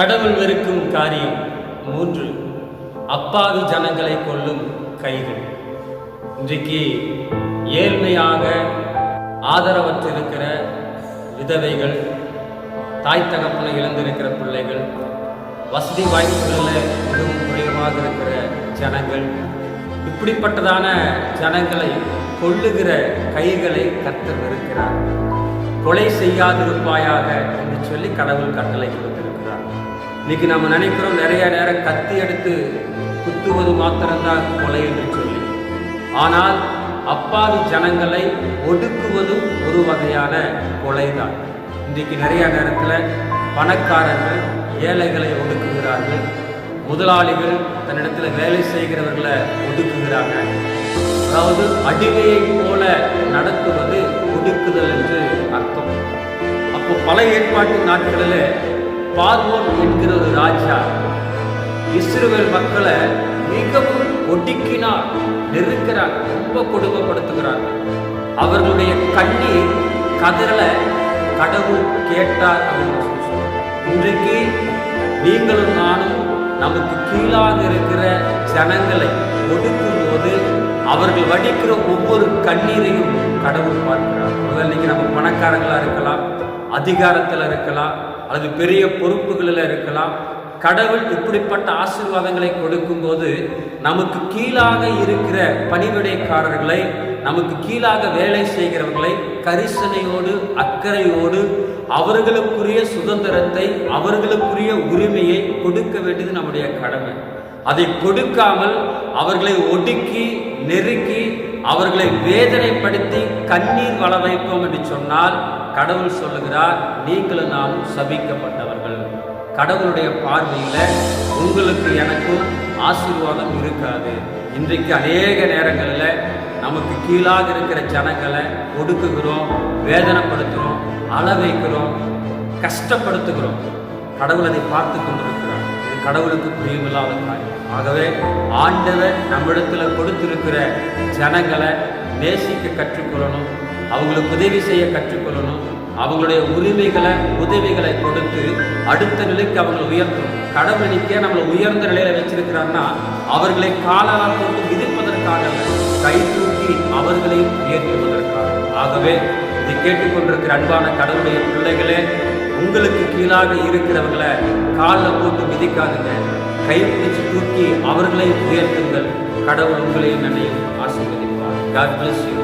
கடவுள் வெறுக்கும் காரியம் மூன்று. அப்பாவி ஜனங்களை கொள்ளும் கைகள். இன்றைக்கு ஏழ்மையாக ஆதரவற்றிருக்கிற விதவைகள் தாய் தகப்பனை இழந்திருக்கிற பிள்ளைகள் வசதி வாய்ப்புகளில் மிகவும் குறைவாக இருக்கிற ஜனங்கள் இப்படிப்பட்டதான ஜனங்களை கொள்ளுகிற கைகளை கர்த்தர் இருக்கிறார் கொலை செய்யாதிருப்பாயாக என்று சொல்லி கடவுள் கட்டளை கொடுத்திருக்கிறார். இன்னைக்கு நம்ம நினைக்கிறோம் நிறைய நேரம் கத்தி எடுத்து குத்துவது மாத்திரம்தான் கொலை என்று சொல்லி. ஆனால் அப்பாவி ஜனங்களை ஒடுக்குவதும் ஒரு வகையான கொலைதான். இன்றைக்கு நிறைய நேரத்தில் பணக்காரர்கள் ஏழைகளை ஒடுக்குகிறார்கள். முதலாளிகள் தன்னிடத்தில் வேலை செய்கிறவர்களை ஒடுக்குகிறாங்க. அதாவது அடிமையை போல நடத்துவது ஒடுக்குதல் என்று அர்த்தம். அப்போ பல ஏற்பாட்டு நாட்களில் பார்வோன் என்கிற ஒரு ராஜா. இஸ்ரவேல் மக்களை மிகவும் ஒடுக்கினார் நெருக்கிறார் ரொம்ப கொடுமைப்படுத்துகிறார். அவர்களுடைய கண்ணீர் கதறல கடவுள் கேட்டார் அப்படின்னு சொல்லி இன்றைக்கு நீங்களும் நானும் நமக்கு கீழாக இருக்கிற ஜனங்களை ஒடுக்கும் போது அவர்கள் வடிக்கிற ஒவ்வொரு கண்ணீரையும் கடவுள் பார்க்கிறார். முதல்ல இன்னைக்கு நம்ம பணக்காரங்களா இருக்கலாம் அதிகாரத்தில் இருக்கலாம் அல்லது பெரிய பொறுப்புகளில் இருக்கலாம். கடவுள் இப்படிப்பட்ட ஆசீர்வாதங்களை கொடுக்கும்போது நமக்கு கீழாக இருக்கிற பணிவிடைக்காரர்களை நமக்கு கீழாக வேலை செய்கிறவர்களை கரிசனையோடு அக்கறையோடு அவர்களுக்குரிய சுதந்திரத்தை அவர்களுக்குரிய உரிமையை கொடுக்க வேண்டியது நம்முடைய கடமை. அதை கொடுக்காமல் அவர்களை ஒடுக்கி நெருக்கி அவர்களை வேதனைப்படுத்தி கண்ணீர் வள வைப்போம் என்று சொன்னால் கடவுள் சொல்லுகிறார் நீங்களும் நானும் சபிக்கப்பட்டவர்கள். கடவுளுடைய பார்வையில் உங்களுக்கு எனக்கும் ஆசீர்வாதம் இருக்காது. இன்றைக்கு அநேக நேரங்களில் நமக்கு கீழாக இருக்கிற ஜனங்களை ஒடுக்குகிறோம் வேதனைப்படுத்துகிறோம் அள வைக்கிறோம் கஷ்டப்படுத்துகிறோம். கடவுள் அதை பார்த்து கொண்டிருக்கிறார். கடவுளுக்கு பிரியமில்லாத காரியம். ஆகவே ஆண்டவர் நம்மிடத்தில் கொடுத்திருக்கிற ஜனங்களை நேசிக்க கற்றுக்கொள்ளணும் அவங்களுக்கு உதவி செய்ய கற்றுக்கொள்ளணும் அவங்களுடைய உரிமைகளை உதவிகளை கொடுத்து அடுத்த நிலைக்கு அவங்களை உயர்த்தணும். கடவுளிக்கே நம்மளை உயர்ந்த நிலையில வச்சிருக்கிறான்னா அவர்களை காலால் கொண்டு மிதிப்பதற்காக கை தூக்கி அவர்களையும் உயர்த்துவதற்காக. ஆகவே இதை கேட்டுக்கொண்டிருக்கிற அன்பான கடவுளுடைய பிள்ளைகளே உங்களுக்கு கீழாக இருக்கிறவங்களை காலில் போட்டு மிதிக்காதுங்க. கை பிடிச்சு தூக்கி அவர்களை உயர்த்துங்கள். கடவுள் உங்களையும் என்னையும் ஆசீர்வதிப்பார். God bless you